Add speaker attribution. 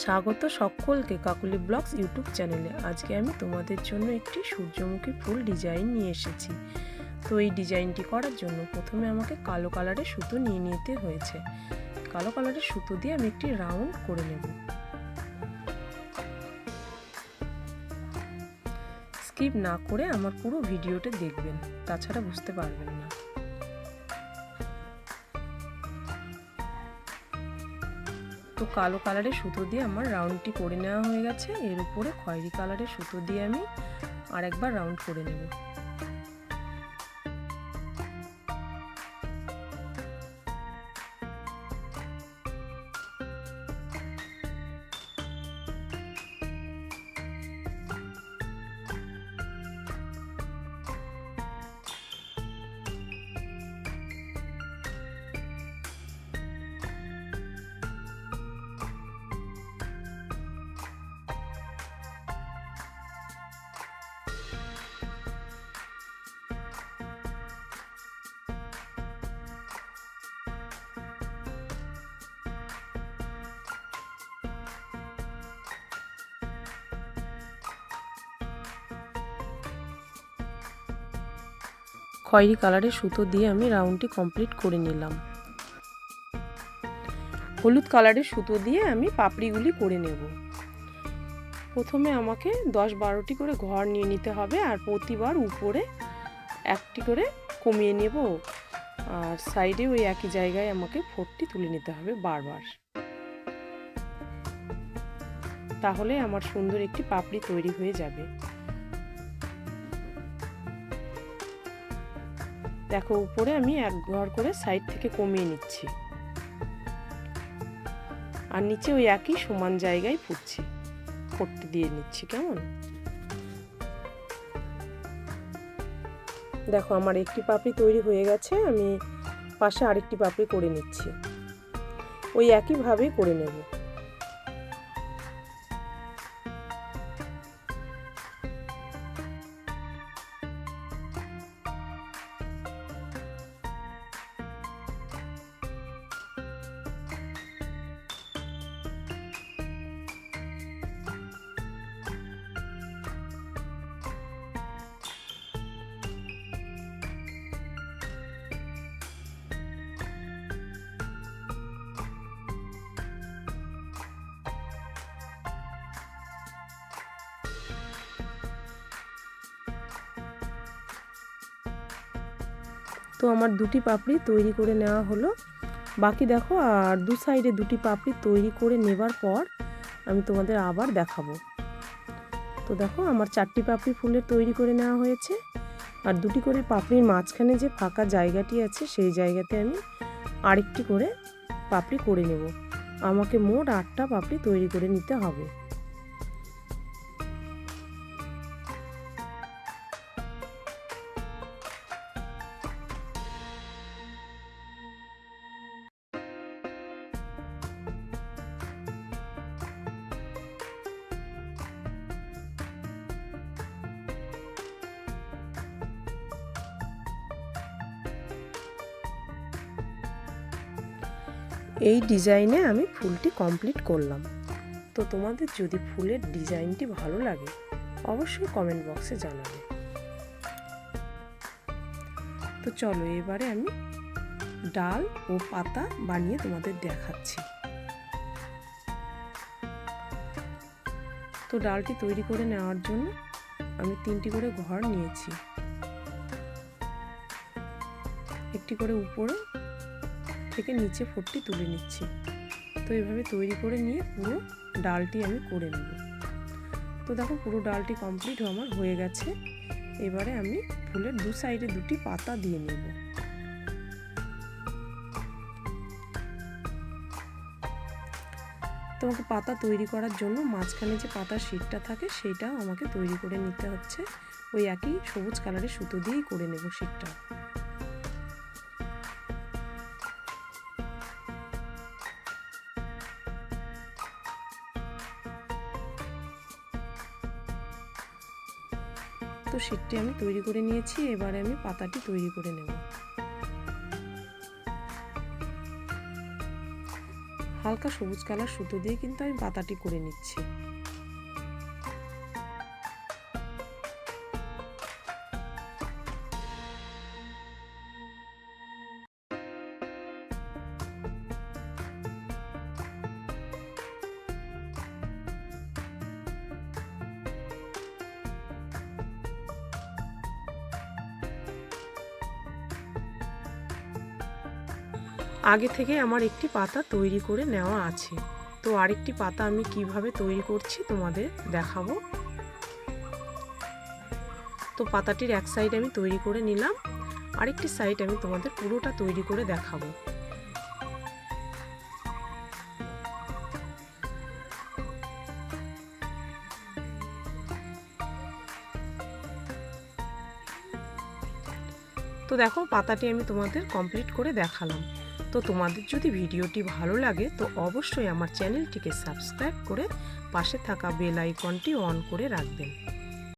Speaker 1: স্বাগত সকলকে Kakuli blogs YouTube চ্যানেলে। আজকে আমি তোমাদের জন্য একটি সূর্যমুখী ফুল ডিজাইন নিয়ে এসেছি। তো এই ডিজাইনটি করার জন্য প্রথমে আমাকে কালো কালারের সুতো নিয়ে নিতে হয়েছে। কালো কালারের সুতো দিয়ে আমি একটি রাউন্ড করে নেব। স্কিপ না করে আমার পুরো ভিডিওটা দেখবেন, তাছাড়া বুঝতে পারবেন না। তো কালো কালারের সুতো দিয়ে আমার রাউন্ডটি করে নেওয়া হয়ে গেছে। এর উপরে খয়েরি কালারের সুতো দিয়ে আমি আর একবার রাউন্ড করে নেব। খয়েরি কালারের সুতো দিয়ে আমি রাউন্ডটি কমপ্লিট করে নিলাম। হলুদ কালারের সুতো দিয়ে আমি পাপড়িগুলি করে নেব। প্রথমে আমাকে দশ বারোটি করে ঘর নিয়ে নিতে হবে আর প্রতিবার উপরে একটি করে কমিয়ে নেব। আর সাইডে ওই একই জায়গায় আমাকে ফোরটি তুলে নিতে হবে বারবার। তাহলে আমার সুন্দর একটি পাপড়ি তৈরি হয়ে যাবে। দেখো উপরে আমি এক ঘর করে সাইড থেকে কমিয়ে নিচ্ছি। আর নিচে ওই একই সমান জায়গায় ফুটছি ফুটতে দিয়ে নিচ্ছি, কেমন? দেখো, আমার একটি পাপড়ি তৈরি হয়ে গেছে, আমি পাশে আরেকটি পাপড়ি করে নিচ্ছি। ওই একইভাবেই করে নেব। তো আমার দুটি পাপড়ি তৈরি করে নেওয়া হলো। বাকি দেখো, আর দু সাইডে দুটি পাপড়ি তৈরি করে নেবার পর আমি তোমাদের আবার দেখাবো। তো দেখো, আমার চারটি পাপড়ি ফুলের তৈরি করে নেওয়া হয়েছে। আর দুটি করে পাপড়ির মাঝখানে যে ফাঁকা জায়গাটি আছে, সেই জায়গাতে আমি আরেকটি করে পাপড়ি করে নেব। আমাকে মোট আটটা পাপড়ি তৈরি করে নিতে হবে। এই ডিজাইনে আমি ফুলটি কমপ্লিট করলাম। তো তোমাদের যদি ফুলের ডিজাইনটি ভালো লাগে, অবশ্যই কমেন্ট বক্সে জানাবে। তো চলো এবারে আমি ডাল ও পাতা বানিয়ে তোমাদের দেখাচ্ছি। তো ডালটি তৈরি করে নেওয়ার জন্য আমি তিনটি করে ঘর নিয়েছি। একটি করে উপরে থেকে নিচে ফোটটি তুলে নিচ্ছি। তো এভাবে তৈরি করে নিয়ে পুরো ডালটি আমি করে নেব। তো দেখো পুরো ডালটি কমপ্লিট আমার হয়ে গেছে। এবারে আমি ফুলের দু সাইডে দুটি পাতা দিয়ে নেব। তোমাকে পাতা তৈরি করার জন্য মাঝখানে যে পাতার শীটটা থাকে সেটাও আমাকে তৈরি করে নিতে হচ্ছে। ওই একই সবুজ কালারের সুতো দিয়েই করে নেব শীটটা তো শীটটি আমি তৈরি করে নিয়েছি, এবারে আমি পাতাটি তৈরি করে নেব। হালকা সবুজ কালার সুতো দিয়ে কিন্তু আমি পাতাটি করে নিচ্ছি। আগে থেকে আমার একটি পাতা তৈরি করে নেওয়া আছে। তো আরেকটি পাতা আমি কীভাবে তৈরি করছি তোমাদের দেখাবো। তো পাতাটির এক সাইড আমি তৈরি করে নিলাম, আরেকটি সাইড আমি তোমাদের পুরোটা তৈরি করে দেখাবো। তো দেখো, পাতাটি আমি তোমাদের কমপ্লিট করে দেখালাম। তো তোমাদের যদি ভিডিওটি ভালো লাগে, তো অবশ্যই আমার চ্যানেলটিকে সাবস্ক্রাইব করে পাশে থাকা বেল আইকনটি অন করে রাখবেন।